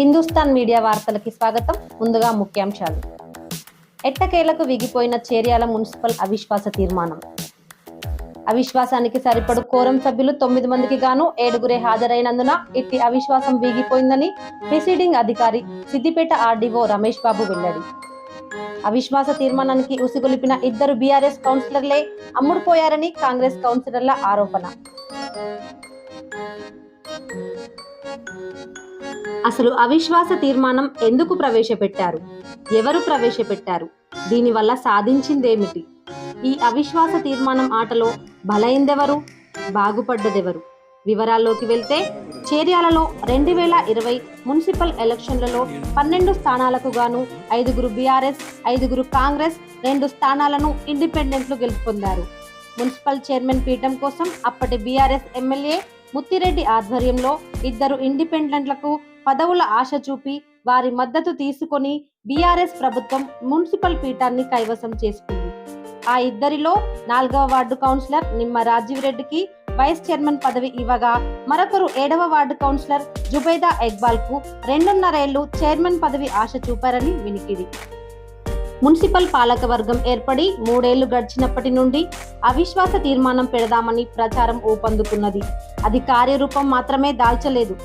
Hindustan media వార్తలకి స్వాగతం. ముందుగా ముఖ్యాంశాలు. ఎట్టకేలకు విగిపోయిన చేర్యాల మున్సిపల్ అవిశ్వాస తీర్మానం. అవిశ్వాసానికి సరిపడు కోరం సభ్యులు తొమ్మిది మందికి గాను ఏడుగురే హాజరైనందున ఇట్టి అవిశ్వాసం వీగిపోయిందని ప్రిసీడింగ్ అధికారి సిద్దిపేట ఆర్డీఓ రమేష్ బాబు వెల్లడి. అవిశ్వాస తీర్మానానికి ఉసిగొలిపిన ఇద్దరు బీఆర్ఎస్ కౌన్సిలర్లే అమ్ముడుపోయారని కాంగ్రెస్ కౌన్సిలర్ల ఆరోపణ. అసలు అవిశ్వాస తీర్మానం ఎందుకు ప్రవేశపెట్టారు? ఎవరు ప్రవేశపెట్టారు? దీనివల్ల సాధించిందేమిటి? ఈ అవిశ్వాస తీర్మానం ఆటలో బలైందెవరు? బాగుపడ్డదెవరు? వివరాల్లోకి వెళ్తే చేర్యాలలో రెండు వేల ఇరవై మున్సిపల్ ఎలక్షన్లలో పన్నెండు స్థానాలకు గాను ఐదుగురు బీఆర్ఎస్ ఐదుగురు కాంగ్రెస్ రెండు స్థానాలను ఇండిపెండెంట్లు గెలుపొందారు. మున్సిపల్ చైర్మన్ పీఠం కోసం అప్పటి బీఆర్ఎస్ ఎమ్మెల్యే ముత్తిరెడ్డి ఆధ్వర్యంలో ఇద్దరు ఇండిపెండెంట్లకు పదవుల ఆశ చూపి వారి మద్దతు తీసుకొని బీఆర్ఎస్ ప్రభుత్వం మున్సిపల్ పీఠాన్ని కైవసం చేసుకుంది. ఆ ఇద్దరిలో నాలుగవ వార్డు కౌన్సిలర్ నిమ్మ రాజీవ్ రెడ్డికి వైస్ చైర్మన్ పదవి ఇవ్వగా మరొకరు ఏడవ వార్డు కౌన్సిలర్ జుబైదా ఎగ్బాల్కు రెండున్నరేళ్ళు చైర్మన్ పదవి ఆశ చూపారని వినికిడి. మున్సిపల్ పాలకవర్గం ఏర్పడి మూడేళ్ళు గడిచినప్పటి నుండి అవిశ్వాస తీర్మానం పెడదామని ప్రచారం ఊపందుకున్నది. అది కార్యరూపం మాత్రమే దాల్చలేదు.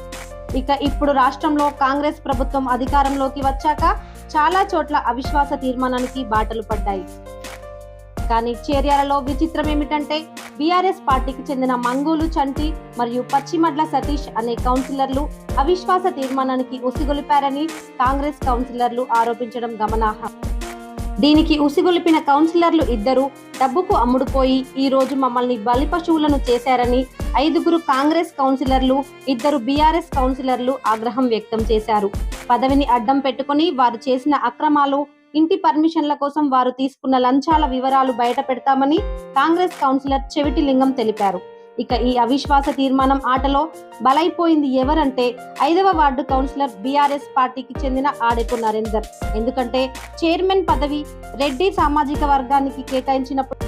ఇక ఇప్పుడు రాష్ట్రంలో కాంగ్రెస్ ప్రభుత్వం అధికారంలోకి వచ్చాక చాలా చోట్ల అవిశ్వాస తీర్మానానికి బాటలు పడ్డాయి. కానీ చేర్యాలలో విచిత్రం ఏమిటంటే బీఆర్ఎస్ పార్టీకి చెందిన మంగూలు చంటి మరియు పశ్చిమడ్ల సతీష్ అనే కౌన్సిలర్లు అవిశ్వాస తీర్మానానికి ఉసిగొలిపారని కాంగ్రెస్ కౌన్సిలర్లు ఆరోపించడం గమనార్హం. దీనికి ఉసిగొలిపిన కౌన్సిలర్లు ఇద్దరు డబ్బుకు అమ్ముడుపోయి ఈ రోజు మమ్మల్ని బలి పశువులను చేశారని ఐదుగురు కాంగ్రెస్ కౌన్సిలర్లు ఇద్దరు బీఆర్ఎస్ కౌన్సిలర్లు ఆగ్రహం వ్యక్తం చేశారు. పదవిని అడ్డం పెట్టుకుని వారు చేసిన అక్రమాలు ఇంటి పర్మిషన్ల కోసం వారు తీసుకున్న లంచాల వివరాలు బయట పెడతామని కాంగ్రెస్ కౌన్సిలర్ చెవిటి లింగం తెలిపారు. ఇక ఈ అవిశ్వాస తీర్మానం ఆటలో బలైపోయింది ఎవరంటే ఐదవ వార్డు కౌన్సిలర్ బీఆర్ఎస్ పార్టీకి చెందిన ఆడెపు నరేందర్. ఎందుకంటే చైర్మన్ పదవి రెడ్డి సామాజిక వర్గానికి కేటాయించినప్పుడు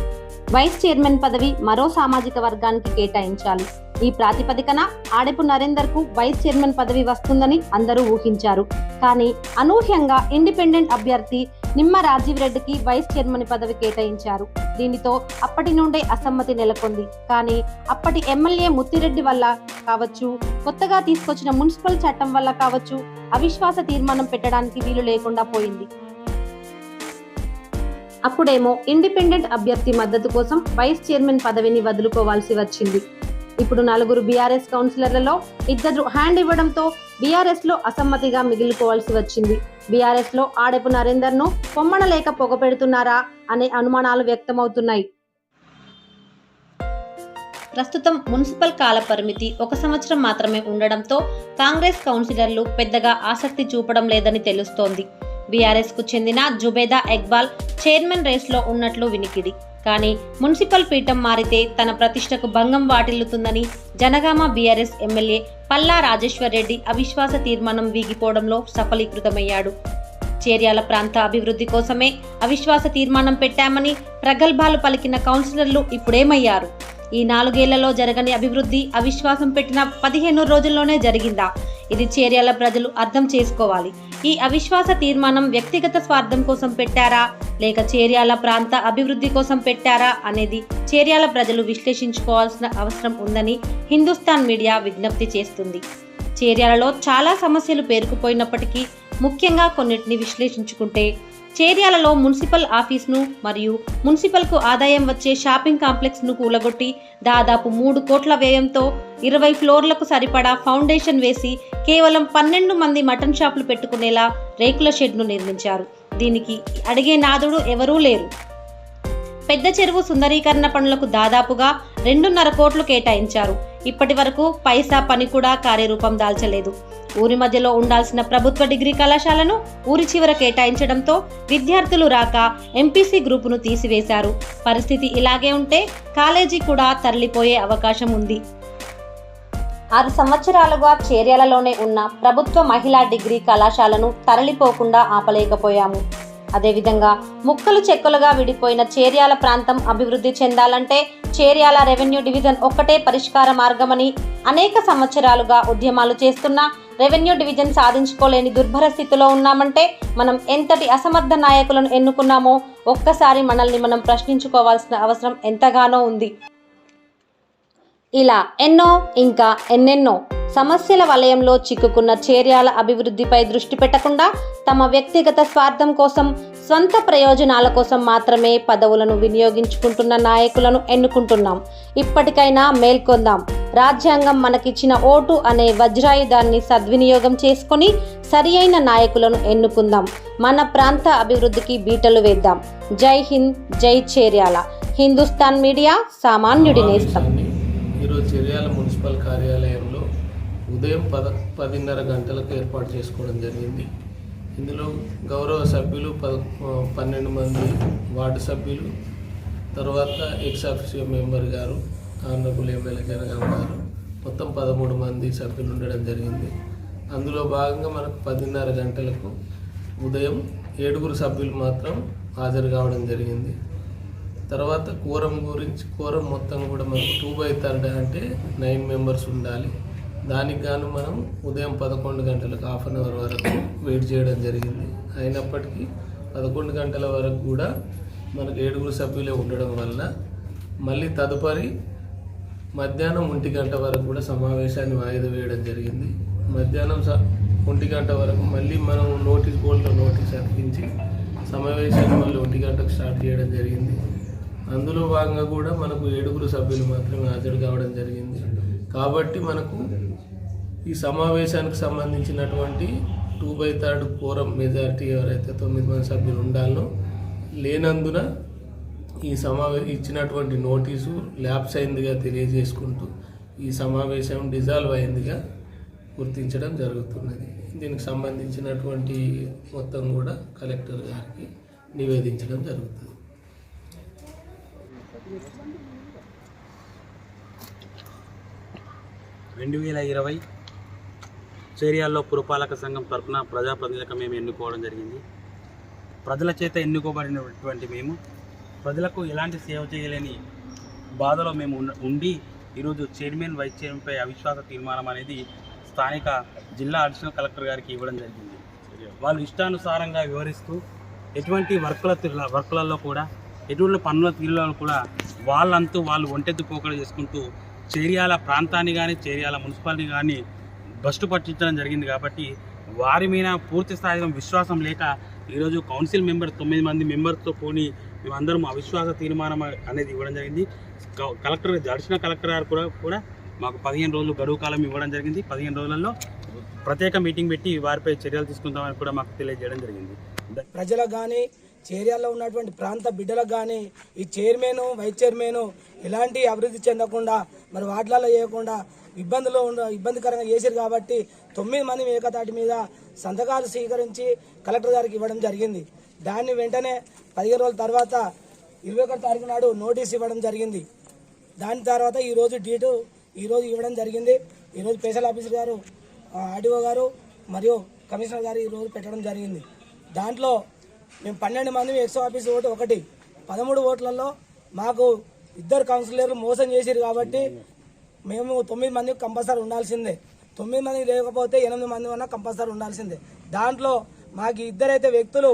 వైస్ చైర్మన్ పదవి మరో సామాజిక వర్గానికి కేటాయించాలి. ఈ ప్రాతిపదికన ఆడెపు నరేందర్కు వైస్ చైర్మన్ పదవి వస్తుందని అందరూ ఊహించారు. కానీ అనూహ్యంగా ఇండిపెండెంట్ అభ్యర్థి నిమ్మ రాజీవ్ రెడ్డికి వైస్ చైర్మన్ పదవి కేటాయించారు. దీనితో అప్పటి నుండే అసమ్మతి నెలకొంది. కానీ అప్పటి ఎమ్మెల్యే ముత్తిరెడ్డి వల్ల కావచ్చు కొత్తగా తీసుకొచ్చిన మున్సిపల్ చట్టం వల్ల కావచ్చు అవిశ్వాస తీర్మానం పెట్టడానికి వీలు లేకుండా పోయింది. అప్పుడేమో ఇండిపెండెంట్ అభ్యర్థి మద్దతు కోసం వైస్ చైర్మన్ పదవిని వదులుకోవాల్సి వచ్చింది. ఇప్పుడు నలుగురు బీఆర్ఎస్ కౌన్సిలర్లలో ఇద్దరు హ్యాండ్ ఇవ్వడంతో బీఆర్ఎస్లో అసమ్మతిగా మిగిలిపోవాల్సి వచ్చింది. బీఆర్ఎస్లో ఆడెపు నరేందర్ను పొమ్మనలేక పొగ పెడుతున్నారా అనే అనుమానాలు వ్యక్తమవుతున్నాయి. ప్రస్తుతం మున్సిపల్ కాల పరిమితి ఒక సంవత్సరం మాత్రమే ఉండడంతో కాంగ్రెస్ కౌన్సిలర్లు పెద్దగా ఆసక్తి చూపడం లేదని తెలుస్తోంది. బీఆర్ఎస్కు చెందిన జుబేదా ఎక్బాల్ చైర్మన్ రేస్లో ఉన్నట్లు వినికిడి. కానీ మున్సిపల్ పీఠం మారితే తన ప్రతిష్టకు భంగం వాటిల్లుతుందని జనగామ బీఆర్ఎస్ ఎమ్మెల్యే పల్లా రాజేశ్వర్ రెడ్డి అవిశ్వాస తీర్మానం వీగిపోవడంలో సఫలీకృతమయ్యాడు. చేర్యాల ప్రాంత అభివృద్ధి కోసమే అవిశ్వాస తీర్మానం పెట్టామని ప్రగల్భాలు పలికిన కౌన్సిలర్లు ఇప్పుడేమయ్యారు? ఈ నాలుగేళ్ళలో జరగని అభివృద్ధి అవిశ్వాసం పెట్టిన పదిహేను రోజుల్లోనే జరిగిందా? ఇది చేర్యాల ప్రజలు అర్థం చేసుకోవాలి. ఈ అవిశ్వాస తీర్మానం వ్యక్తిగత స్వార్థం కోసం పెట్టారా? లేక చేర్యాల ప్రాంత అభివృద్ధి కోసం పెట్టారా? అనేది చేర్యాల ప్రజలు విశ్లేషించుకోవాల్సిన అవసరం ఉందని హిందుస్థాన్ మీడియా విజ్ఞప్తి చేస్తుంది. చేర్యాలలో చాలా సమస్యలు పేరుకుపోయినప్పటికీ ముఖ్యంగా కొన్నిటిని విశ్లేషించుకుంటే చేర్యాలలో మున్సిపల్ ఆఫీస్ను మరియు మున్సిపల్కు ఆదాయం వచ్చే షాపింగ్ కాంప్లెక్స్ను కూలగొట్టి దాదాపు మూడు కోట్ల వ్యయంతో ఇరవై ఫ్లోర్లకు సరిపడా ఫౌండేషన్ వేసి కేవలం పన్నెండు మంది మటన్ షాపులు పెట్టుకునేలా రేకుల షెడ్ను నిర్మించారు. దీనికి అడిగే నాదుడు ఎవరూ లేరు. పెద్ద చెరువు సుందరీకరణ పనులకు దాదాపుగా రెండున్నర కోట్లు కేటాయించారు. ఇప్పటి వరకు పైసా పని కూడా కార్యరూపం దాల్చలేదు. ఊరి మధ్యలో ఉండాల్సిన ప్రభుత్వ డిగ్రీ కళాశాలను ఊరి చివర కేటాయించడంతో విద్యార్థులు రాక ఎంపీసీ గ్రూపును తీసివేశారు. పరిస్థితి ఇలాగే ఉంటే కాలేజీ కూడా తరలిపోయే అవకాశం ఉంది. ఆరు సంవత్సరాలుగా చేర్యలలోనే ఉన్న ప్రభుత్వ మహిళా డిగ్రీ కళాశాలను తరలిపోకుండా ఆపలేకపోయాము. అదేవిధంగా ముక్కలు చెక్కలుగా విడిపోయిన చేర్యాల ప్రాంతం అభివృద్ధి చెందాలంటే చేర్యాల రెవెన్యూ డివిజన్ ఒక్కటే పరిష్కార మార్గమని అనేక సంవత్సరాలుగా ఉద్యమాలు చేస్తున్నా రెవెన్యూ డివిజన్ సాధించుకోలేని దుర్భర స్థితిలో ఉన్నామంటే మనం ఎంతటి అసమర్థ నాయకులను ఎన్నుకున్నామో ఒక్కసారి మనల్ని మనం ప్రశ్నించుకోవాల్సిన అవసరం ఎంతగానో ఉంది. ఇలా ఎన్నో ఇంకా ఎన్నెన్నో సమస్యల వలయంలో చిక్కుకున్న చేర్యాల అభివృద్ధిపై దృష్టి పెట్టకుండా తమ వ్యక్తిగత స్వార్థం కోసం స్వంత ప్రయోజనాల కోసం మాత్రమే పదవులను వినియోగించుకుంటున్న నాయకులను ఎన్నుకుంటున్నాం. ఇప్పటికైనా మేల్కొందాం. రాజ్యాంగం మనకిచ్చిన ఓటు అనే వజ్రాయుధాన్ని సద్వినియోగం చేసుకొని సరి అయిన నాయకులను ఎన్నుకుందాం. మన ప్రాంత అభివృద్ధికి బీటలు వేద్దాం. జై హింద్ జై చేర్యాల. హిందుస్థాన్ మీడియా సామాన్యుడి నేస్తం. ఈరోజు చర్యాల మున్సిపల్ కార్యాలయం ఉదయం పద పదిన్నర గంటలకు ఏర్పాటు చేసుకోవడం జరిగింది. ఇందులో గౌరవ సభ్యులు పద పన్నెండు మంది వార్డు సభ్యులు తర్వాత ఎక్స్ ఆఫీసియో మెంబర్ గారు ఆనరబుల్ ఎమ్మెల్యే జనగాం గారు మొత్తం పదమూడు మంది సభ్యులు ఉండడం జరిగింది. అందులో భాగంగా మనకు పదిన్నర గంటలకు ఉదయం ఏడుగురు సభ్యులు మాత్రం హాజరు కావడం జరిగింది. తర్వాత కూరం గురించి కూరం మొత్తం కూడా మనకు టూ బై థర్డ్ అంటే నైన్ మెంబర్స్ ఉండాలి. దానికి గాను మనం ఉదయం పదకొండు గంటలకు హాఫ్ అన్ అవర్ వరకు వెయిట్ చేయడం జరిగింది. అయినప్పటికీ పదకొండు గంటల వరకు కూడా మనకు ఏడుగురు సభ్యులే ఉండడం వల్ల మళ్ళీ తదుపరి మధ్యాహ్నం ఒంటి గంట వరకు కూడా సమావేశాన్ని వాయిదా వేయడం జరిగింది. మధ్యాహ్నం స ఒంటి గంట వరకు మళ్ళీ మనం నోటీస్ బోర్డులో నోటీస్ అర్పించి సమావేశాన్ని మళ్ళీ ఒంటి గంటకు స్టార్ట్ చేయడం జరిగింది. అందులో భాగంగా కూడా మనకు ఏడుగురు సభ్యులు మాత్రమే హాజరు కావడం జరిగింది. కాబట్టి మనకు ఈ సమావేశానికి సంబంధించినటువంటి two by third quorum majority ఎవరైతే తొమ్మిది మంది సభ్యులు ఉండాలనో లేనందున ఈ సమావే ఇచ్చినటువంటి నోటీసు ల్యాబ్స్ అయిందిగా తెలియజేసుకుంటూ ఈ సమావేశం డిజాల్వ్ అయిందిగా గుర్తించడం జరుగుతున్నది. దీనికి సంబంధించినటువంటి మొత్తం కూడా కలెక్టర్ గారికి నివేదించడం జరుగుతుంది. రెండు వేల ఇరవై చేరియాల్లో పురపాలక సంఘం తరఫున ప్రజాప్రతినిధులకు మేము ఎన్నుకోవడం జరిగింది. ప్రజల చేత ఎన్నుకోబడినటువంటి మేము ప్రజలకు ఎలాంటి సేవ చేయలేని బాధలో మేము ఉండి ఈరోజు చైర్మన్ వైస్ చైర్మన్పై అవిశ్వాస తీర్మానం అనేది స్థానిక జిల్లా అడిషనల్ కలెక్టర్ గారికి ఇవ్వడం జరిగింది. వాళ్ళు ఇష్టానుసారంగా వివరిస్తూ ఎటువంటి వర్కుల తీరు- వర్కులలో కూడా ఎటువంటి పనుల తీరులలో కూడా వాళ్ళంతూ వాళ్ళు ఒంటెత్తు పోకడ చేసుకుంటూ చేరియాల ప్రాంతాన్ని కానీ చేరియాల మున్సిపాలిటీ కానీ భ్రష్టు పట్టించడం జరిగింది కాబట్టి వారి మీద పూర్తి స్థాయిలో విశ్వాసం లేక ఈరోజు కౌన్సిల్ మెంబర్ తొమ్మిది మంది మెంబర్స్తో పోని మేమందరం అవిశ్వాస తీర్మానం అనేది ఇవ్వడం జరిగింది. క- కలెక్టర్ దర్శన కలెక్టర్ గారు కూడా కూడా మాకు పదిహేను రోజులు గడువు కాలం ఇవ్వడం జరిగింది. పదిహేను రోజులలో ప్రత్యేక మీటింగ్ పెట్టి వారిపై చర్యలు తీసుకుంటామని కూడా మాకు తెలియజేయడం జరిగింది. ప్రజలకు కానీ చేరియాల్లో ఉన్నటువంటి ప్రాంత బిడ్డలకు కానీ ఈ చైర్మన్ వైస్ చైర్మన్ ఎలాంటి అభివృద్ధి చెందకుండా మరి వాటిలలో చేయకుండా ఇబ్బందులు ఇబ్బందికరంగా చేశారు కాబట్టి తొమ్మిది మంది ఏకతాటి మీద సంతకాలు స్వీకరించి కలెక్టర్ గారికి ఇవ్వడం జరిగింది. దాన్ని వెంటనే పదిహేను రోజుల తర్వాత ఇరవై ఒకటి తారీఖు నాడు నోటీస్ ఇవ్వడం జరిగింది. దాని తర్వాత ఈరోజు డీటు ఈరోజు ఇవ్వడం జరిగింది. ఈరోజు స్పెషల్ ఆఫీసర్ గారు ఆర్డీఓ గారు మరియు కమిషనర్ గారు ఈరోజు పెట్టడం జరిగింది. దాంట్లో మేము పన్నెండు మంది ఎక్స్ ఆఫీస్ ఓటు ఒకటి. పదమూడు ఓట్లలో మాకు ఇద్దరు కౌన్సిలర్లు మోసం చేశారు కాబట్టి మేము తొమ్మిది మంది కంపల్సరీ ఉండాల్సిందే. తొమ్మిది మంది లేకపోతే ఎనిమిది మంది ఉన్న కంపల్సరీ ఉండాల్సిందే. దాంట్లో మాకు ఇద్దరైతే వ్యక్తులు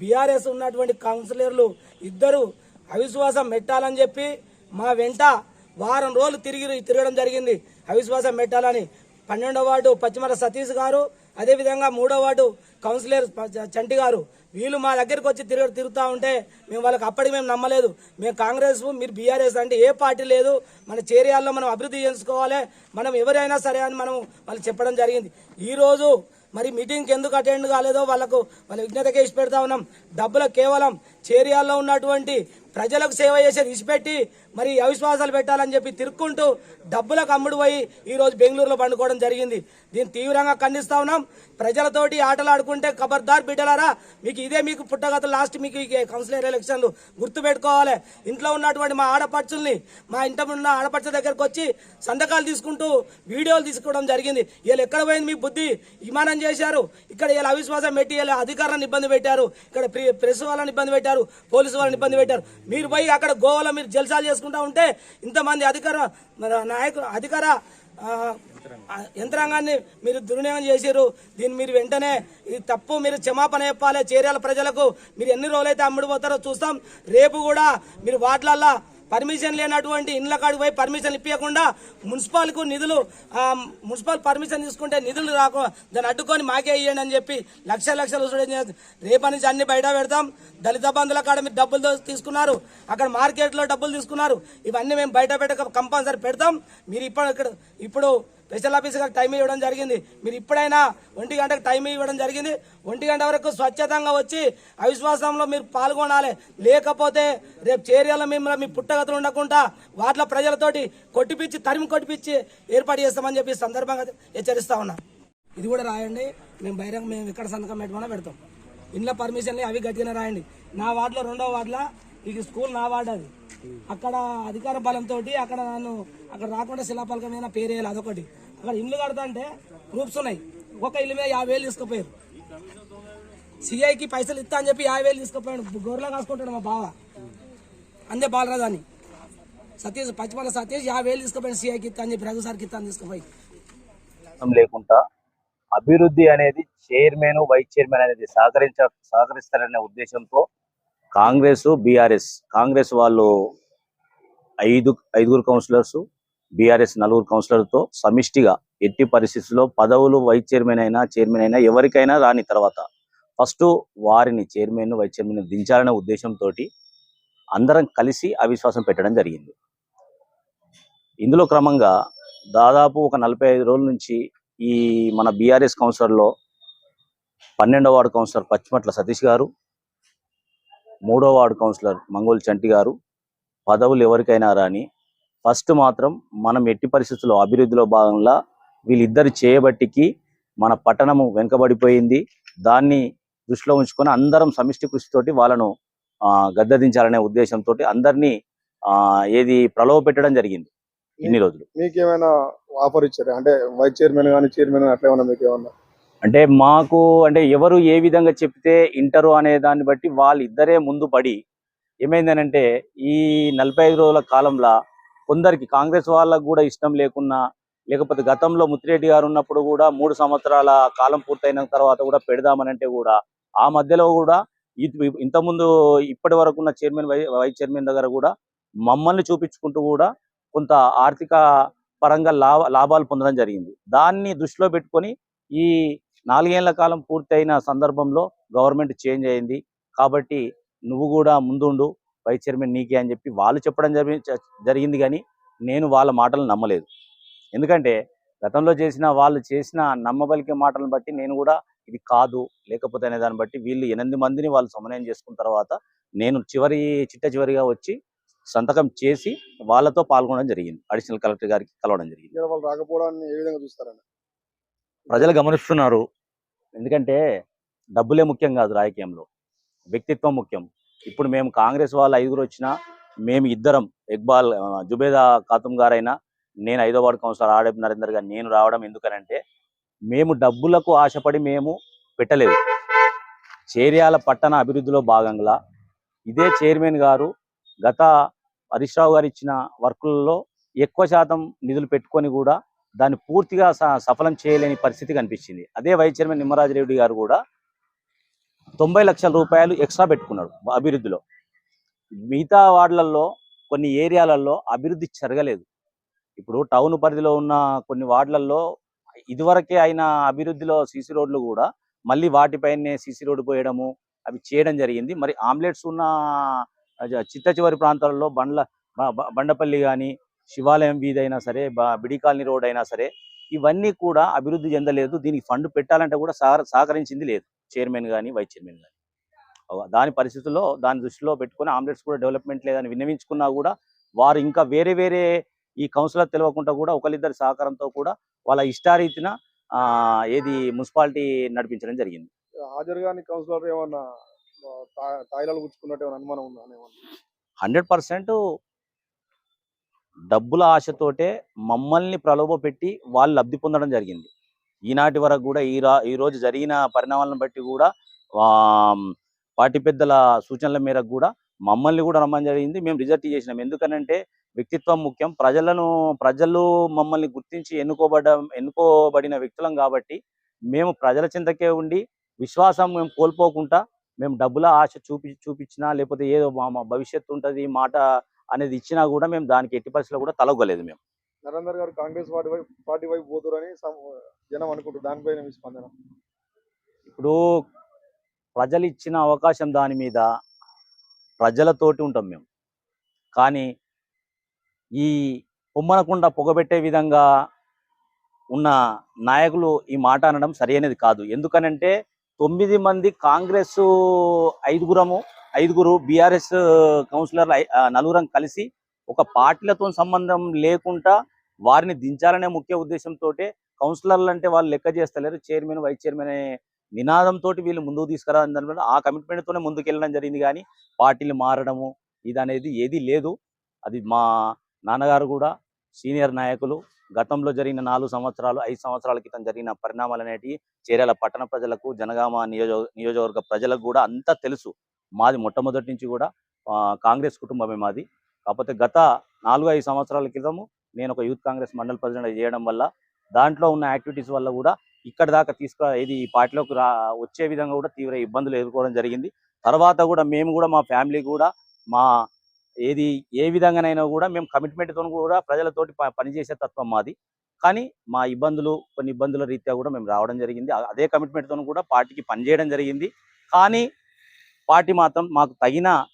బీఆర్ఎస్ ఉన్నటువంటి కౌన్సిలర్లు ఇద్దరు అవిశ్వాసం పెట్టాలని చెప్పి మా వెంట వారం రోజులు తిరిగి తిరగడం జరిగింది. అవిశ్వాసం పెట్టాలని పన్నెండవ వార్డు పశ్చిమల సతీష్ గారు అదేవిధంగా మూడో వార్డు కౌన్సిలర్ చంటి గారు. వీళ్ళు మా దగ్గరికి వచ్చి తిరుగు తిరుగుతూ ఉంటే మేము వాళ్ళకి అప్పటికి మేము నమ్మలేదు. మేము కాంగ్రెస్ మీరు బీఆర్ఎస్ అంటే ఏ పార్టీ లేదు. మన చేరియాల్లో మనం అభివృద్ధి చేసుకోవాలి. మనం ఎవరైనా సరే అని మనం వాళ్ళు చెప్పడం జరిగింది. ఈరోజు మరి మీటింగ్కి ఎందుకు అటెండ్ కాలేదో వాళ్ళకు వాళ్ళ విజ్ఞత ఇచ్చి పెడతా ఉన్నాం. డబ్బులు కేవలం చేరియాల్లో ఉన్నటువంటి ప్రజలకు సేవ చేసి విసిపెట్టి మరి అవిశ్వాసాలు పెట్టాలని చెప్పి తిరుక్కుంటూ డబ్బులకు అమ్ముడు పోయి ఈరోజు బెంగళూరులో పండుకోవడం జరిగింది. దీన్ని తీవ్రంగా ఖండిస్తా ఉన్నాం. ప్రజలతోటి ఆటలు ఆడుకుంటే ఖబర్దార్ బిడ్డలారా మీకు ఇదే మీకు పుట్టగత లాస్ట్ మీకు కౌన్సిలర్ ఎలక్షన్లు గుర్తు పెట్టుకోవాలి ఇంట్లో ఉన్నటువంటి మా ఆడపడుచుల్ని మా ఇంట ఉన్న ఆడపడుచు దగ్గరకు వచ్చి సంతకాలు తీసుకుంటూ వీడియోలు తీసుకోవడం జరిగింది. వీళ్ళు ఎక్కడ పోయింది మీ బుద్ధి? విమానం చేశారు. ఇక్కడ వీళ్ళు అవిశ్వాసం పెట్టి వీళ్ళ అధికారులను ఇబ్బంది పెట్టారు. ఇక్కడ ప్రి- ప్రెస్ వాళ్ళని ఇబ్బంది పెట్టారు. పోలీసు వాళ్ళని ఇబ్బంది పెట్టారు. మీరు పోయి అక్కడ గోవాలో మీరు జల్సాలు చేసుకుంటా ఉంటే ఇంతమంది అధికార మన నాయకులు అధికార యంత్రాంగాన్ని మీరు దుర్వినియోగం చేశారు దీన్ని మీరు వెంటనే ఇది తప్పు మీరు క్షమాపణ చెప్పాలి చేర్యాల ప్రజలకు. మీరు ఎన్ని రోజులైతే అమ్ముడుపోతారో చూస్తాం. రేపు కూడా మీరు వాటిలల్లా పర్మిషన్ లేనటువంటి ఇండ్ల కాడికి పోయి పర్మిషన్ ఇప్పించకుండా మున్సిపాల్కు నిధులు మున్సిపల్ పర్మిషన్ తీసుకుంటే నిధులు రాకు దాన్ని అడ్డుకొని మాకే ఇవ్వండి అని చెప్పి లక్ష లక్షలు రేపటి నుంచి అన్ని బయట పెడతాం. దళిత బంధుల కాడ మీరు డబ్బులు తీసుకున్నారు. అక్కడ మార్కెట్లో డబ్బులు తీసుకున్నారు. ఇవన్నీ మేము బయట పెట్టక కంపల్సరీ పెడతాం. మీరు ఇప్పుడు ఇక్కడ ఇప్పుడు స్పెషల్ ఆఫీసర్కి టైం ఇవ్వడం జరిగింది. మీరు ఇప్పుడైనా ఒంటి గంటకు టైం ఇవ్వడం జరిగింది. ఒంటి గంట వరకు స్వచ్ఛతంగా వచ్చి అవిశ్వాసంలో మీరు పాల్గొనాలి. లేకపోతే రేపు చేరియాలో మిమ్మల్ని మీ పుట్టగతులు ఉండకుండా వాటిలో ప్రజలతోటి కొట్టిపిచ్చి తరిమి కొట్టిపిచ్చి ఏర్పాటు చేస్తామని చెప్పి సందర్భంగా హెచ్చరిస్తా ఉన్నా. ఇది కూడా రాయండి. మేము బహిరంగ మేము ఇక్కడ సంతకం పెట్టమన్నా పెడతాం. ఇంట్లో పర్మిషన్లు అవి గట్టిగానే రాయండి. నా వార్డులో రెండో వార్డులో ఇది స్కూల్ నా వార్డు అది. అక్కడ అధికార బలంతో అక్కడ నన్ను అక్కడ రాకుండా శిలాపలకం మీద పేరు వేయాలి అదొకటి. అక్కడ ఇల్లు కడతా అంటే ప్రూఫ్స్ ఉన్నాయి. ఒక ఇల్లు మీద యాభై వేలు తీసుకుపోయారు. సిఐకి పైసలు ఇస్తా అని చెప్పి యాభై వేలు తీసుకుపోయాడు. గొర్రెలు కాసుకుంటాడు మా బావ. అందే బాలరాజు అని సతీష్ పచ్చిమల సతీష్ యాభై వేలు తీసుకుపోయాడు సిఐకి ఇస్తా అని చెప్పి రఘు సార్కి ఇస్తా అని తీసుకుపోయి. లేకుండా అభివృద్ధి అనేది చైర్మన్ వైస్ చైర్మన్ అనేది సహకరించ సహకరిస్తారనే ఉద్దేశంతో కాంగ్రెస్ బీఆర్ఎస్. కాంగ్రెస్ వాళ్ళు ఐదు ఐదుగురు కౌన్సిలర్స్ బీఆర్ఎస్ నలుగురు కౌన్సిలర్తో సమిష్టిగా ఎట్టి పరిస్థితుల్లో పదవులు వైస్ చైర్మన్ అయినా చైర్మన్ అయినా ఎవరికైనా రాని తర్వాత ఫస్ట్ వారిని చైర్మన్ వైస్ చైర్మన్ దించాలనే ఉద్దేశంతో అందరం కలిసి అవిశ్వాసం పెట్టడం జరిగింది. ఇందులో క్రమంగా దాదాపు ఒక నలభై ఐదు రోజుల నుంచి ఈ మన బీఆర్ఎస్ కౌన్సిలర్లో పన్నెండవ వార్డు కౌన్సిలర్ పచ్చిమట్ల సతీష్ గారు మూడో వార్డు కౌన్సిలర్ మంగోలు చంటి గారు. పదవులు ఎవరికైనా రాని ఫస్ట్ మాత్రం మనం ఎట్టి పరిస్థితుల్లో అభివృద్ధిలో భాగంగా వీళ్ళిద్దరు చేయబట్టికి మన పట్టణము వెనుకబడిపోయింది. దాన్ని దృష్టిలో ఉంచుకొని అందరం సమిష్టి కృషితోటి వాళ్ళను గద్దెదించాలనే ఉద్దేశంతో అందరినీ ఏది ప్రలోభ పెట్టడం జరిగింది ఇన్ని రోజులు. మీకేమైనా ఆఫర్ ఇచ్చారు? అంటే వైస్ చైర్మన్ కానీ చైర్మన్ అట్లా ఏమన్నా మీకు ఏమన్నా అంటే మాకు అంటే ఎవరు ఏ విధంగా చెప్తే ఇంటరు అనే దాన్ని బట్టి వాళ్ళిద్దరే ముందు పడి ఏమైందనంటే ఈ నలభై ఐదు రోజుల కాలంలో కొందరికి కాంగ్రెస్ వాళ్ళకు కూడా ఇష్టం లేకున్నా లేకపోతే గతంలో ముత్తిరెడ్డి గారు ఉన్నప్పుడు కూడా మూడు సంవత్సరాల కాలం పూర్తయిన తర్వాత కూడా పెడదామనంటే కూడా ఆ మధ్యలో కూడా ఇంతకుముందు ఇప్పటి వరకు ఉన్న చైర్మన్ వై వైస్ చైర్మన్ దగ్గర కూడా మమ్మల్ని చూపించుకుంటూ కూడా కొంత ఆర్థిక పరంగా లాభ లాభాలు పొందడం జరిగింది. దాన్ని దృష్టిలో పెట్టుకొని ఈ నాలుగేళ్ళ కాలం పూర్తయిన సందర్భంలో గవర్నమెంట్ చేంజ్ అయింది. కాబట్టి నువ్వు కూడా ముందుండు వైస్ చైర్మన్ నీకే అని చెప్పి వాళ్ళు చెప్పడం జరిగింది కానీ నేను వాళ్ళ మాటలు నమ్మలేదు. ఎందుకంటే గతంలో చేసిన వాళ్ళు చేసిన నమ్మబలికే మాటలను బట్టి నేను కూడా ఇది కాదు లేకపోతే అనే దాన్ని బట్టి వీళ్ళు ఎనిమిది మందిని వాళ్ళు సమన్వయం చేసుకున్న తర్వాత నేను చివరి చిట్ట చివరిగా వచ్చి సంతకం చేసి వాళ్ళతో పాల్గొనడం జరిగింది. అడిషనల్ కలెక్టర్ గారికి కలవడం జరిగింది. వాళ్ళు రాకపోవడాన్ని ఏ విధంగా చూస్తారని ప్రజలు గమనిస్తున్నారు. ఎందుకంటే డబ్బులే ముఖ్యం కాదు రాజకీయంలో. వ్యక్తిత్వం ముఖ్యం. ఇప్పుడు మేము కాంగ్రెస్ వాళ్ళు ఐదుగురు వచ్చినా మేము ఇద్దరం ఇక్బాల్ జుబేదా ఖాతం గారైనా నేను ఐదో వార్డు కౌన్సిలర్ ఆడప్ నరేందర్ గారు నేను రావడం ఎందుకనంటే మేము డబ్బులకు ఆశపడి మేము పెట్టలేదు. చేర్యాల పట్టణ అభివృద్ధిలో భాగంగా ఇదే చైర్మన్ గారు గత హరీష్ రావు గారు ఇచ్చిన వర్కులలో ఎక్కువ శాతం నిధులు పెట్టుకొని కూడా దాన్ని పూర్తిగా స- సఫలం చేయలేని పరిస్థితి కనిపించింది. అదే వైస్ చైర్మన్ నిమ్మరాజరెడ్డి గారు కూడా తొంభై లక్షల రూపాయలు ఎక్స్ట్రా పెట్టుకున్నాడు అభివృద్ధిలో. మిగతా వార్డులలో కొన్ని ఏరియాలలో అభివృద్ధి జరగలేదు. ఇప్పుడు టౌన్ పరిధిలో ఉన్న కొన్ని వార్డులలో ఇదివరకే అయిన అభివృద్ధిలో సీసీ రోడ్లు కూడా మళ్ళీ వాటిపైనే సీసీ రోడ్డు పోయడము అవి చేయడం జరిగింది. మరి ఆమ్లెట్స్ ఉన్న చిత్త చిట్ట చివరి ప్రాంతాలలో బండ్ల బండపల్లి కానీ శివాలయం వీధి అయినా సరే బిడి కాలనీ రోడ్ అయినా సరే ఇవన్నీ కూడా అభివృద్ధి చెందలేదు. దీనికి ఫండ్ పెట్టాలంటే కూడా సహ- సహకరించింది లేదు. చైర్మన్ కానీ వైస్ చైర్మన్ కానీ దాని పరిస్థితుల్లో దాని దృష్టిలో పెట్టుకొని ఆమ్లెట్స్ కూడా డెవలప్మెంట్ లేదని విన్నవించుకున్నా కూడా వారు ఇంకా వేరే వేరే ఈ కౌన్సిలర్ తెలియకుండా కూడా ఒకరిద్దరి సహకారంతో కూడా వాళ్ళ ఇష్టారీతిన ఏది మున్సిపాలిటీ నడిపించడం జరిగింది. హాజరు కానీ కౌన్సిలర్ ఏమన్నా ఆ, తా- తాయిలాలు గుచ్చుకున్నట్టు ఏమైనా అనుమానం ఉందా హండ్రెడ్ పర్సెంట్ డబ్బుల ఆశతోటే మమ్మల్ని ప్రలోభ పెట్టి వాళ్ళు లబ్ధి పొందడం జరిగింది. ఈనాటి వరకు కూడా ఈ రా ఈ రోజు జరిగిన పరిణామాలను బట్టి కూడా పార్టీ పెద్దల సూచనల మేరకు కూడా మమ్మల్ని కూడా రమ్మని జరిగింది. మేము రిజెక్ట్ చేసినాం. ఎందుకనంటే వ్యక్తిత్వం ముఖ్యం. ప్రజలను ప్రజలు మమ్మల్ని గుర్తించి ఎన్నుకోబడ్డ ఎన్నుకోబడిన వ్యక్తులం కాబట్టి మేము ప్రజల చింతకే ఉండి విశ్వాసం మేము కోల్పోకుండా మేము డబ్బుల ఆశ చూపి చూపించినా లేకపోతే ఏదో మా మా భవిష్యత్తు ఉంటుంది మాట అనేది ఇచ్చినా కూడా మేము దానికి ఎట్టి పరిస్థితుల్లో కూడా తలగలేదు మేము. నరేందర్ గారు కాంగ్రెస్ పార్టీ వైపు పార్టీ వైపు పోతురని జనం అనుకుంటారు దానిపైన మీ స్పందన? ఇప్పుడు ప్రజలు ఇచ్చిన అవకాశం దాని మీద ప్రజలతోటి ఉంటాం మేము. కానీ ఈ పొమ్మనకుండా పొగబెట్టే విధంగా ఉన్న నాయకులు ఈ మాట అనడం సరైనది కాదు. ఎందుకనంటే తొమ్మిది మంది కాంగ్రెస్ ఐదుగురము ఐదుగురు బీఆర్ఎస్ కౌన్సిలర్లు ఐ- నలుగురం కలిసి ఒక పార్టీలతో సంబంధం లేకుండా వారిని దించాలనే ముఖ్య ఉద్దేశంతో కౌన్సిలర్లు అంటే వాళ్ళు లెక్క చేస్తలేరు. చైర్మన్ వైస్ చైర్మన్ అనే నినాదంతో వీళ్ళు ముందుకు తీసుకురావడం ఆ కమిట్మెంట్ తోనే ముందుకు వెళ్ళడం జరిగింది కానీ పార్టీలు మారడము ఇది అనేది ఏది లేదు. అది మా నాన్నగారు కూడా సీనియర్ నాయకులు. గతంలో జరిగిన నాలుగు సంవత్సరాలు ఐదు సంవత్సరాల క్రితం జరిగిన పరిణామాలు అనేటివి చేరాల పట్టణ ప్రజలకు జనగామ నియోజక నియోజకవర్గ ప్రజలకు కూడా అంతా తెలుసు. మాది మొట్టమొదటి నుంచి కూడా కాంగ్రెస్ కుటుంబమే మాది. కాకపోతే గత నాలుగు ఐదు సంవత్సరాల క్రితము నేను ఒక యూత్ కాంగ్రెస్ మండల ప్రెసిడెంట్ చేయడం వల్ల దాంట్లో ఉన్న యాక్టివిటీస్ వల్ల కూడా ఇక్కడ దాకా తీసుకు ఇది ఈ పార్టీలోకి రా వచ్చే విధంగా కూడా తీవ్ర ఇబ్బందులు ఎదుర్కోవడం జరిగింది. తర్వాత కూడా మేము కూడా మా ఫ్యామిలీ కూడా మా ఏది ఏ విధంగానైనా కూడా మేము కమిట్మెంట్తో కూడా ప్రజలతోటి పనిచేసే తత్వం మాది. కానీ మా ఇబ్బందులు కొన్ని ఇబ్బందుల రీత్యా కూడా మేము రావడం జరిగింది. అదే కమిట్మెంట్తో కూడా పార్టీకి పనిచేయడం జరిగింది. కానీ పార్టీ మాత్రం మాకు తగిన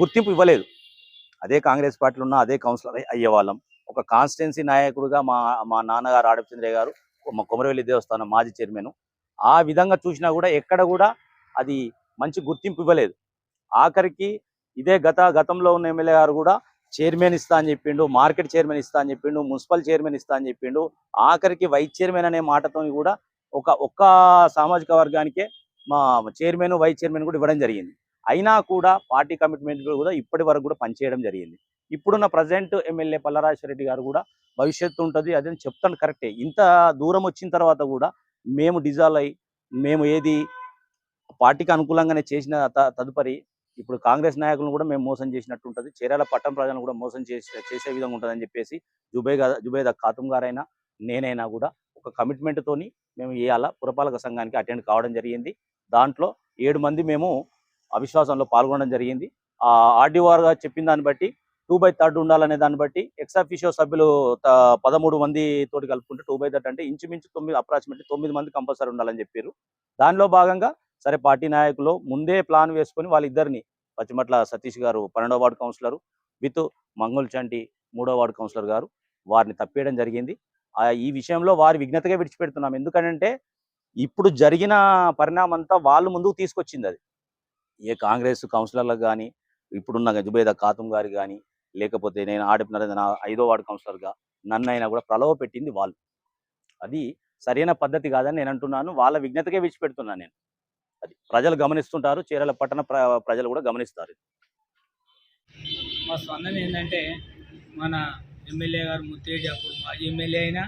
గుర్తింపు ఇవ్వలేదు. అదే కాంగ్రెస్ పార్టీలో ఉన్న అదే కౌన్సిలర్ అయ్యే- అయ్యేవాళ్ళం. ఒక కాన్స్టిట్యున్సీ నాయకుడుగా మా మా నాన్నగారు ఆడపచంద్రయ్య గారు మా కొమరవెల్లి దేవస్థానం మాజీ చైర్మన్. ఆ విధంగా చూసినా కూడా ఎక్కడ కూడా అది మంచి గుర్తింపు ఇవ్వలేదు. ఆఖరికి ఇదే గత గతంలో ఉన్న ఎమ్మెల్యే గారు కూడా చైర్మన్ ఇస్తా అని చెప్పిండు మార్కెట్ చైర్మన్ ఇస్తా అని చెప్పిండు మున్సిపల్ చైర్మన్ ఇస్తా అని చెప్పిండు. ఆఖరికి వైస్ చైర్మన్ అనే మాటతో కూడా ఒక ఒక్క సామాజిక వర్గానికే మా చైర్మన్ వైస్ చైర్మన్ కూడా ఇవ్వడం జరిగింది. అయినా కూడా పార్టీ కమిట్మెంట్ కూడా ఇప్పటి వరకు కూడా పనిచేయడం జరిగింది. ఇప్పుడున్న ప్రజెంట్ ఎమ్మెల్యే పల్లరాజేశ్వర గారు కూడా భవిష్యత్తు ఉంటుంది అదే చెప్తాను కరెక్టే. ఇంత దూరం వచ్చిన తర్వాత కూడా మేము డిజాల్వ్ అయ్యి మేము ఏది పార్టీకి అనుకూలంగానే చేసిన తదుపరి ఇప్పుడు కాంగ్రెస్ నాయకులను కూడా మేము మోసం చేసినట్టు ఉంటుంది. చీరాల పట్టణ ప్రజలను కూడా మోసం చేసే చేసే విధంగా ఉంటుందని చెప్పేసి జుబేగా జుబేద ఖాతం గారైనా నేనైనా కూడా ఒక కమిట్మెంట్తోని మేము ఇవాళ పురపాలక సంఘానికి అటెండ్ కావడం జరిగింది. దాంట్లో ఏడు మంది మేము అవిశ్వాసంలో పాల్గొనడం జరిగింది. ఆ ఆర్డీఓఆర్ గారు చెప్పిన దాన్ని బట్టి టూ బై థర్డ్ ఉండాలనే దాన్ని బట్టి ఎక్స్ సభ్యులు త- పదమూడు మంది తోటి కలుపుకుంటే టూ బై థర్డ్ అంటే ఇంచుమించు తొమ్మిది అప్రాక్సిమేట్లీ తొమ్మిది మంది కంపల్సరీ ఉండాలని చెప్పారు దానిలో భాగంగా సరే పార్టీ నాయకులు ముందే ప్లాన్ వేసుకొని వాళ్ళిద్దరిని పచ్చిమట్ల సతీష్ గారు పన్నెండో ward councillor with Mangol Chanti మూడో వార్డు కౌన్సిలర్ గారు వారిని తప్పేయడం జరిగింది. ఈ విషయంలో వారి విఘ్నతగా విడిచిపెడుతున్నాం. ఎందుకంటే ఇప్పుడు జరిగిన పరిణామం అంతా వాళ్ళు ముందుకు తీసుకొచ్చింది అది. ఏ కాంగ్రెస్ కౌన్సిలర్లకు కానీ ఇప్పుడున్న జుబేద ఖాతుం గారు కానీ లేకపోతే నేను ఆడిపి నరేంద్ర ఐదో వార్డు కౌన్సిలర్గా నన్ను అయినా కూడా ప్రలోభ పెట్టింది వాళ్ళు. అది సరైన పద్ధతి కాదని నేను అంటున్నాను. వాళ్ళ విజ్ఞతకే విడిచిపెడుతున్నాను నేను. అది ప్రజలు గమనిస్తుంటారు చీరాల పట్టణ ప్ర- ప్రజలు కూడా గమనిస్తారు. మా స్పందన ఏంటంటే మన ఎమ్మెల్యే గారు ముత్తేటి అప్పుడు మాజీ ఎమ్మెల్యే అయినా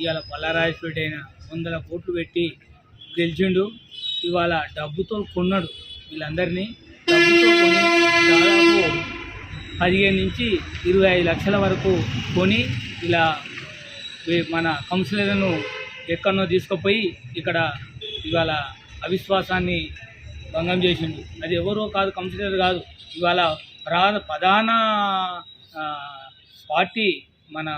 ఇవాళ పల్లారాజపేట అయిన వందల కోట్లు పెట్టి గెలిచిండు. ఇవాళ డబ్బుతో కొన్నాడు వీళ్ళందరినీ. డబ్బుతో కొని దాదాపు పదిహేను నుంచి ఇరవై ఐదు లక్షల వరకు కొని ఇలా మన కౌన్సిలర్లను ఎక్కడనో తీసుకుపోయి ఇక్కడ ఇవాళ అవిశ్వాసాన్ని భంగం చేసిండు. అది ఎవరో కాదు కౌన్సిలర్ కాదు. ఇవాళ ప్రధాన ప్రధాన పార్టీ మన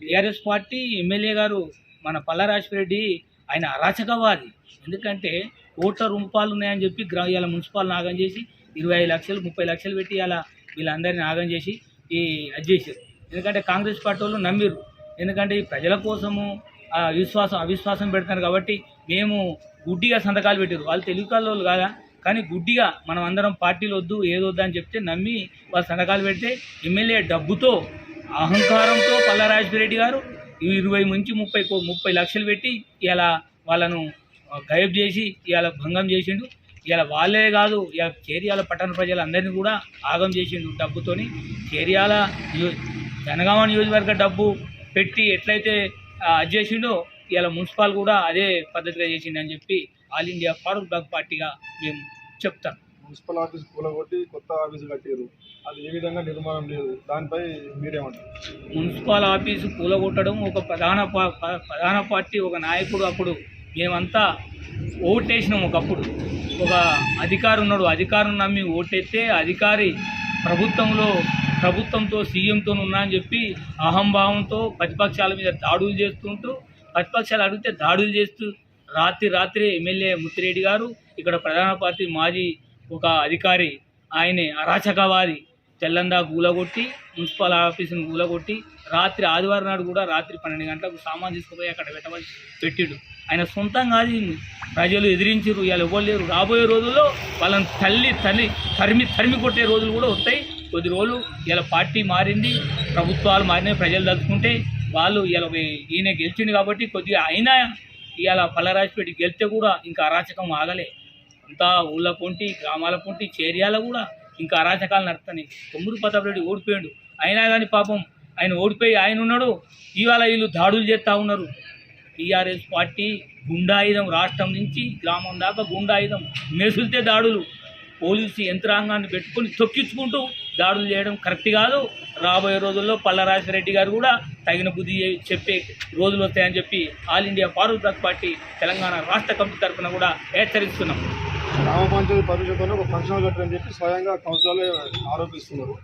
బీఆర్ఎస్ పార్టీ ఎమ్మెల్యే గారు మన పల్లారాజరెడ్డి ఆయన అరాచకవాది. ఎందుకంటే కోట్ల రూపాయలు ఉన్నాయని చెప్పి గ్రా ఇవాళ మున్సిపాల్ నాగం చేసి ఇరవై ఐదు లక్షలు ముప్పై లక్షలు పెట్టి ఇలా వీళ్ళందరినీ నాగం చేసి ఈ అది చేశారు. ఎందుకంటే కాంగ్రెస్ పార్టీ వాళ్ళు నమ్మిరు ఎందుకంటే ఈ ప్రజల కోసము విశ్వాసం అవిశ్వాసం పెడతారు కాబట్టి మేము గుడ్డిగా సంతకాలు పెట్టారు వాళ్ళు తెలుగు వాళ్ళు కాదా? కానీ గుడ్డిగా మనం అందరం పార్టీలు వద్దు ఏదొద్దు అని చెప్తే నమ్మి వాళ్ళు సంతకాలు పెడితే ఎమ్మెల్యే డబ్బుతో అహంకారంతో పల్లారాజరెడ్డి గారు ఇరవై నుంచి ముప్పై కో- ముప్పై లక్షలు పెట్టి ఇలా వాళ్ళను గైబ్ చేసి ఇవాళ భంగం చేసిండు. ఇలా వాళ్ళే కాదు ఇలా చేరియాల పట్టణ ప్రజలందరినీ కూడా ఆగం చేసిండు డబ్బుతోని. చేరియాల జనగామ నియోజకవర్గ డబ్బు పెట్టి ఎట్లయితే అది చేసిండో ఇలా మున్సిపాల్ కూడా అదే పద్ధతిగా చేసిండు అని చెప్పి ఆల్ ఇండియా ఫారూక్ బ్లాక్ పార్టీగా మేము చెప్తాం. మున్సిపల్ ఆఫీస్ కూలగొట్టి కొత్త ఆఫీస్ కట్టారు అది ఏ విధంగా నిర్మాణం లేదు. దానిపై మీరేమంటారు? మున్సిపల్ ఆఫీసు కూలగొట్టడం ఒక ప్రధాన ప్రధాన పార్టీ ఒక నాయకుడు అప్పుడు. మేమంతా ఓటేసినాం ఒకప్పుడు. ఒక అధికారి ఉన్నాడు. అధికారం నమ్మి ఓటేస్తే అధికారి ప్రభుత్వంలో ప్రభుత్వంతో సీఎంతో ఉన్నా అని చెప్పి అహంభావంతో ప్రతిపక్షాల మీద దాడులు చేస్తుంటూ ప్రతిపక్షాలు అడిగితే దాడులు చేస్తూ రాత్రి రాత్రి ఎమ్మెల్యే ముత్తిరెడ్డి గారు ఇక్కడ ప్రధాన పార్టీ మాజీ ఒక అధికారి ఆయనే అరాచకవాది తెల్లందా గూలగొట్టి మున్సిపల్ ఆఫీసును గూలగొట్టి రాత్రి ఆదివారం నాడు కూడా రాత్రి పన్నెండు గంటలకు సామాన్ తీసుకుపోయి అక్కడ పెట్టవలసి పెట్టిడు. ఆయన సొంతంగా అది ప్రజలు ఎదిరించారు ఇవాళ ఎవరు లేరు. రాబోయే రోజుల్లో వాళ్ళని తల్లి తల్లి తరిమి తరిమి కొట్టే రోజులు కూడా వస్తాయి. కొద్ది రోజులు ఇలా పార్టీ మారింది ప్రభుత్వాలు మారినాయి ప్రజలు తలుచుకుంటే వాళ్ళు ఇలా ఈయన గెలిచిండు కాబట్టి కొద్దిగా అయినా ఇవాళ పల్లరాజపేట గెలిస్తే కూడా ఇంకా అరాచకం ఆగలే. అంతా ఊళ్ళ పొంటి గ్రామాల పొంటి చేరియాల కూడా ఇంకా అరాచకాలు నడుస్తున్నాయి. తొమ్మిది ప్రతాప్ రెడ్డి ఓడిపోయాడు. అయినా కానీ పాపం ఆయన ఓడిపోయి ఆయన ఉన్నాడు. ఇవాళ వీళ్ళు దాడులు చేస్తూ ఉన్నారు. టీఆర్ఎస్ పార్టీ గుండాయుధం రాష్ట్రం నుంచి గ్రామం దాకా గుండాయుధం మెసులితే దాడులు. పోలీసు యంత్రాంగాన్ని పెట్టుకొని తొక్కించుకుంటూ దాడులు చేయడం కరెక్ట్ కాదు. రాబోయే రోజుల్లో పల్లరాజరెడ్డి గారు కూడా తగిన బుద్ధి చెప్పే రోజులు వస్తాయని చెప్పి all India Farooq party Telangana రాష్ట్ర కమిటీ తరఫున కూడా హెచ్చరిస్తున్నాం. గ్రామ పంచాయతీ పరిషత్తులో ఒక ఫంక్షన్ కట్టని చెప్పి స్వయంగా కౌన్సిలర్లే ఆరోపిస్తున్నారు.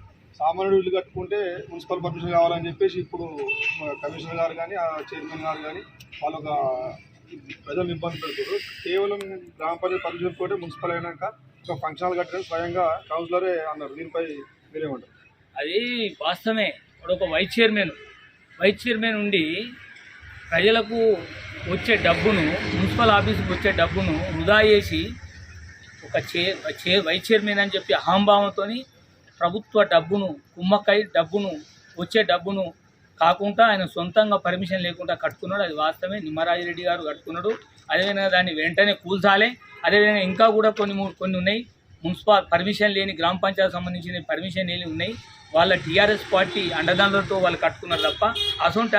సామాన్యుడు ఇల్లు కట్టుకుంటే మున్సిపల్ పర్మిషన్ కావాలని చెప్పేసి ఇప్పుడు కమిషనర్ గారు కానీ ఆ చైర్మన్ గారు కానీ వాళ్ళు ఒక ప్రజలు ఇబ్బంది పెడతారు కేవలం గ్రామ పంచాయతీ పర్మిషన్ తోటే మున్సిపల్ అయినాక ఒక ఫంక్షన్ హాల్ స్వయంగా కౌన్సిలరే అన్నారు. దీనిపై మీరేమంటారు? అది వాస్తవమే. ఇప్పుడు ఒక వైస్ చైర్మన్ వైస్ చైర్మన్ ఉండి ప్రజలకు వచ్చే డబ్బును మున్సిపల్ ఆఫీస్కి వచ్చే డబ్బును వృధా చేసి ఒక చే చే వైస్ చైర్మన్ అని చెప్పి అహంభావంతో ప్రభుత్వ డబ్బును కుమ్మక్కై డబ్బును వచ్చే డబ్బును కాకుండా ఆయన సొంతంగా పర్మిషన్ లేకుండా కట్టుకున్నాడు. అది వాస్తవమే. నిమ్మరాజిరెడ్డి గారు కట్టుకున్నాడు. అదేవిధంగా దాన్ని వెంటనే కూల్చాలి. అదేవిధంగా ఇంకా కూడా కొన్ని కొన్ని ఉన్నాయి. మున్సిపల్ పర్మిషన్ లేని గ్రామ పంచాయతీ సంబంధించిన పర్మిషన్ లేని ఉన్నాయి. వాళ్ళ టీఆర్ఎస్ పార్టీ అండదండలతో వాళ్ళు కట్టుకున్నారు తప్ప అసొంటి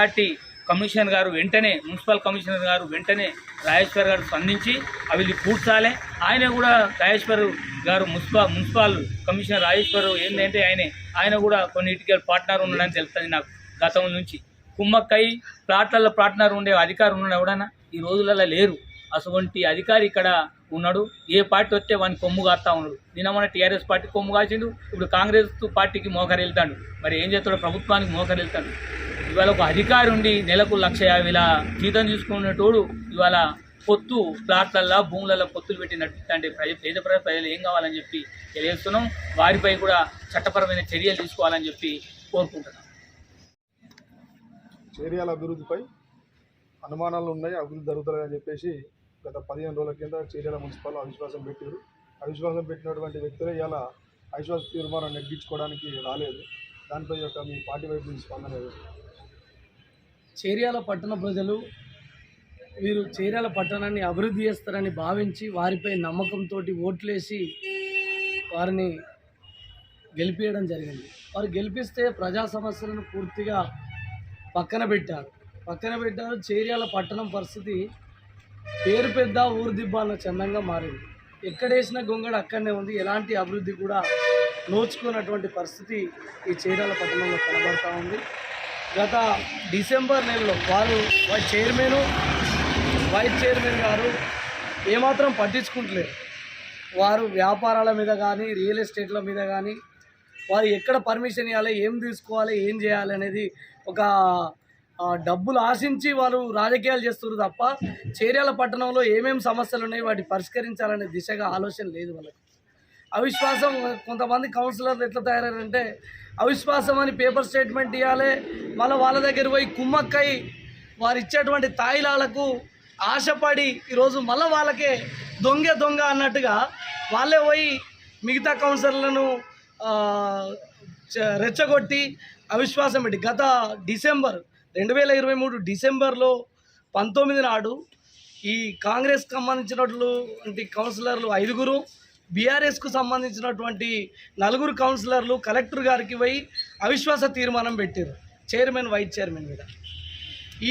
కమిషనర్ గారు వెంటనే మున్సిపల్ కమిషనర్ గారు వెంటనే రాజేశ్వర్ గారు స్పందించి అవి పూడ్చాలి. ఆయన కూడా రాజేశ్వర్ గారు మున్సిపల్ మున్సిపల్ కమిషనర్ రాజేశ్వర్ ఏంటంటే ఆయనే. ఆయన కూడా కొన్ని కొన్నిటికి పార్ట్నర్ ఉండడని తెలుస్తుంది నాకు గతం నుంచి. కుమ్మక్కై ప్లాట్లలో పార్ట్నర్ ఉండే అధికారి ఉన్నాడు ఎవడన్నా ఈ రోజులలో లేరు. అటువంటి అధికారి ఇక్కడ ఉన్నాడు. ఏ పార్టీ వస్తే వాని కొమ్ము కాస్తా ఉన్నాడు. నిన్న టీఆర్ఎస్ పార్టీ కొమ్ము కాసిండు. ఇప్పుడు కాంగ్రెస్ పార్టీకి మోకరి వెళ్తాడు మరి ఏం చేస్తాడు ప్రభుత్వానికి మోకరు వెళ్తాడు ఇవాళ ఒక అధికారి ఉండి నెలకు లక్ష యాభైల జీతం తీసుకునేటోడు ఇవాళ పొత్తు ప్లాట్లల్లో భూములలో పొత్తులు పెట్టి అంటే ప్రజ పేద ప్రజలు ఏం కావాలని చెప్పి తెలియజేస్తున్నాం. వారిపై కూడా చట్టపరమైన చర్యలు తీసుకోవాలని చెప్పి కోరుకుంటున్నాం. చేరియాల అభివృద్ధిపై అనుమానాలు ఉన్నాయి అభివృద్ధి జరుగుతుందని చెప్పేసి గత పదిహేను రోజుల కింద చర్యల మున్సిపాల్లో అవిశ్వాసం పెట్టారు. అవిశ్వాసం పెట్టినటువంటి వ్యక్తులే ఇలా అవిశ్వాస తీర్మానం నెగ్గించుకోవడానికి రాలేదు. దానిపై యొక్క మీ పార్టీ వైపు నుంచి స్పందన చేర్యాల పట్టణ ప్రజలు వీరు చేర్యాల పట్టణాన్ని అభివృద్ధి చేస్తారని భావించి వారిపై నమ్మకంతో ఓట్లేసి వారిని గెలిపించడం జరిగింది. వారు గెలిపిస్తే ప్రజా సమస్యలను పూర్తిగా పక్కన పెట్టారు. పక్కన పెట్టారు చేర్యాల పట్టణం పరిస్థితి పేరు పెద్ద ఊరుదిబ్బ అన్న చందంగా మారింది. ఎక్కడేసిన గొంగడ అక్కడనే ఉంది. ఎలాంటి అభివృద్ధి కూడా నోచుకున్నటువంటి పరిస్థితి ఈ చీరాల పట్టణంలో కనబడతా ఉంది. గత డిసెంబర్ నెలలో వారు వారి చైర్మన్ వైస్ చైర్మన్ గారు ఏమాత్రం పట్టించుకుంటలేరు. వారు వ్యాపారాల మీద కానీ రియల్ ఎస్టేట్ల మీద కానీ వారు ఎక్కడ పర్మిషన్ ఇవ్వాలి ఏం తీసుకోవాలి ఏం చేయాలి అనేది ఒక డబ్బులు ఆశించి వారు రాజకీయాలు చేస్తున్నారు తప్ప చేర్యాల పట్టణంలో ఏమేమి సమస్యలు ఉన్నాయి వాటి పరిష్కరించాలనే దిశగా ఆలోచన లేదు వాళ్ళకి. అవిశ్వాసం కొంతమంది కౌన్సిలర్లు ఎట్లా తయారంటే అవిశ్వాసం అని పేపర్ స్టేట్మెంట్ ఇవ్వాలి మళ్ళీ వాళ్ళ దగ్గర పోయి కుమ్మక్కై వారు ఇచ్చేటువంటి తాయిలాలకు ఆశపడి ఈరోజు మళ్ళీ వాళ్ళకే దొంగ దొంగ అన్నట్టుగా వాళ్ళే పోయి మిగతా కౌన్సిలర్లను రెచ్చగొట్టి అవిశ్వాసం పెట్టి గత డిసెంబర్ రెండు వేల ఇరవై మూడు డిసెంబర్లో పంతొమ్మిది నాడు ఈ కాంగ్రెస్కి సంబంధించినటువంటి కౌన్సిలర్లు ఐదుగురు బీఆర్ఎస్కు సంబంధించినటువంటి నలుగురు కౌన్సిలర్లు కలెక్టర్ గారికి పోయి అవిశ్వాస తీర్మానం పెట్టారు చైర్మన్ వైస్ చైర్మన్ మీద.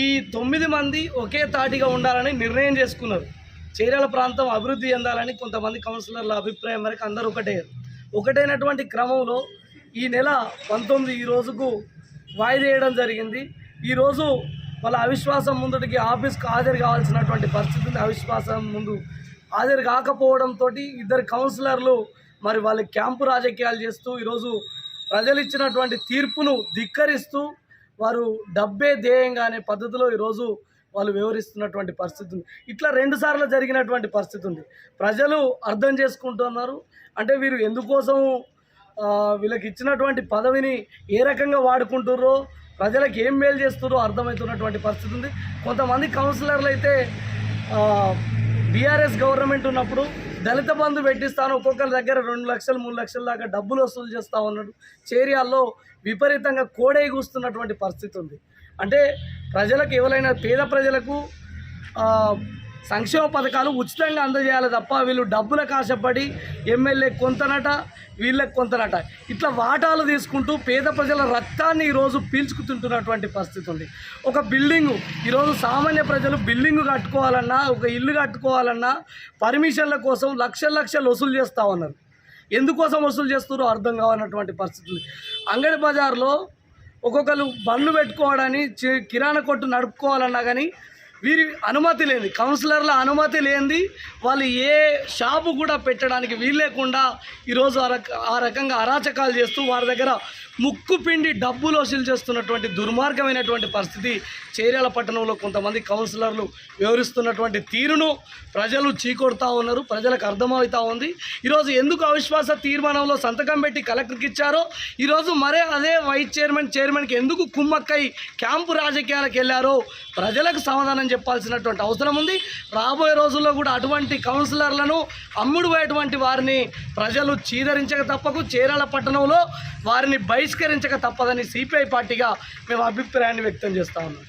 ఈ తొమ్మిది మంది ఒకే తాటిగా ఉండాలని నిర్ణయం చేసుకున్నారు. చీరాల ప్రాంతం అభివృద్ధి చెందాలని కొంతమంది కౌన్సిలర్ల అభిప్రాయం మేరకు అందరూ ఒకటే. ఒకటైనటువంటి క్రమంలో ఈ నెల పంతొమ్మిది ఈ రోజుకు వాయిదేయడం జరిగింది. ఈరోజు వాళ్ళ అవిశ్వాసం ముందుటికి ఆఫీస్కి హాజరు కావాల్సినటువంటి పరిస్థితి అవిశ్వాసం ముందు హాజరు కాకపోవడంతో ఇద్దరు కౌన్సిలర్లు మరి వాళ్ళ క్యాంపు రాజకీయాలు చేస్తూ ఈరోజు ప్రజలు ఇచ్చినటువంటి తీర్పును ధిక్కరిస్తూ వారు డబ్బే ధ్యేయంగా అనే పద్ధతిలో ఈరోజు వాళ్ళు వివరిస్తున్నటువంటి పరిస్థితి ఉంది. ఇట్లా రెండుసార్లు జరిగినటువంటి పరిస్థితి ఉంది. ప్రజలు అర్థం చేసుకుంటున్నారు. అంటే వీరు ఎందుకోసం వీళ్ళకి ఇచ్చినటువంటి పదవిని ఏ రకంగా వాడుకుంటుర్రో ప్రజలకు ఏం మేలు చేస్తున్నారో అర్థమవుతున్నటువంటి పరిస్థితి ఉంది. కొంతమంది కౌన్సిలర్లు అయితే బీఆర్ఎస్ గవర్నమెంట్ ఉన్నప్పుడు దళిత బంధు పెట్టిస్తాను ఒక్కొక్కరి దగ్గర రెండు లక్షలు మూడు లక్షల దాకా డబ్బులు వసూలు చేస్తూ ఉన్నాడు. చేరియాల్లో విపరీతంగా కోడై కూస్తున్నటువంటి పరిస్థితి ఉంది. అంటే ప్రజలకు ఎవరైనా పేద ప్రజలకు సంక్షేమ పథకాలు ఉచితంగా అందజేయాలి తప్ప వీళ్ళు డబ్బులకు ఆశపడి ఎమ్మెల్యే కొంతనట వీళ్ళకి కొంతనట. ఇట్లా వాటాలు తీసుకుంటూ పేద ప్రజల రక్తాన్ని ఈరోజు పీల్చుకుతుంటున్నటువంటి పరిస్థితి ఉంది. ఒక బిల్డింగు ఈరోజు సామాన్య ప్రజలు బిల్డింగు కట్టుకోవాలన్నా ఒక ఇల్లు కట్టుకోవాలన్నా పర్మిషన్ల కోసం లక్షల లక్షలు వసూలు చేస్తూ ఉన్నారు. ఎందుకోసం వసూలు చేస్తారో అర్థం కావనటువంటి పరిస్థితి ఉంది. అంగడి బజార్లో ఒక్కొక్కరు బండ్లు పెట్టుకోవడానికి కిరాణా కొట్టు నడుపుకోవాలన్నా కానీ వీరి అనుమతి లేని కౌన్సిలర్ల అనుమతి లేనిది. వాళ్ళు ఏ షాపు కూడా పెట్టడానికి వీలు లేకుండా ఈరోజు ఆ ఆ రకంగా అరాచకాలు చేస్తూ వారి దగ్గర ముక్కు పిండి డబ్బులు వసూలు చేస్తున్నటువంటి దుర్మార్గమైనటువంటి పరిస్థితి చేర్యాల పట్టణంలో కొంతమంది కౌన్సిలర్లు వివరిస్తున్నటువంటి తీరును ప్రజలు చీకొడుతూ ఉన్నారు ప్రజలకు అర్థమవుతూ ఉంది. ఈరోజు ఎందుకు అవిశ్వాస తీర్మానంలో సంతకం పెట్టి కలెక్టర్కి ఇచ్చారో ఈరోజు మరే అదే వైస్ చైర్మన్ చైర్మన్కి ఎందుకు కుమ్మక్కై క్యాంపు రాజకీయాలకు వెళ్ళారో ప్రజలకు సమాధానం చెప్పాల్సినటువంటి అవసరం ఉంది. రాబోయే రోజుల్లో కూడా అటువంటి కౌన్సిలర్లను అమ్ముడుపోయేటువంటి వారిని ప్రజలు చీదరించక తప్పకు. చీరాల పట్టణంలో వారిని బహిష్కరించక తప్పదని సిపిఐ పార్టీగా మేము అభిప్రాయాన్ని వ్యక్తం చేస్తా ఉన్నాం.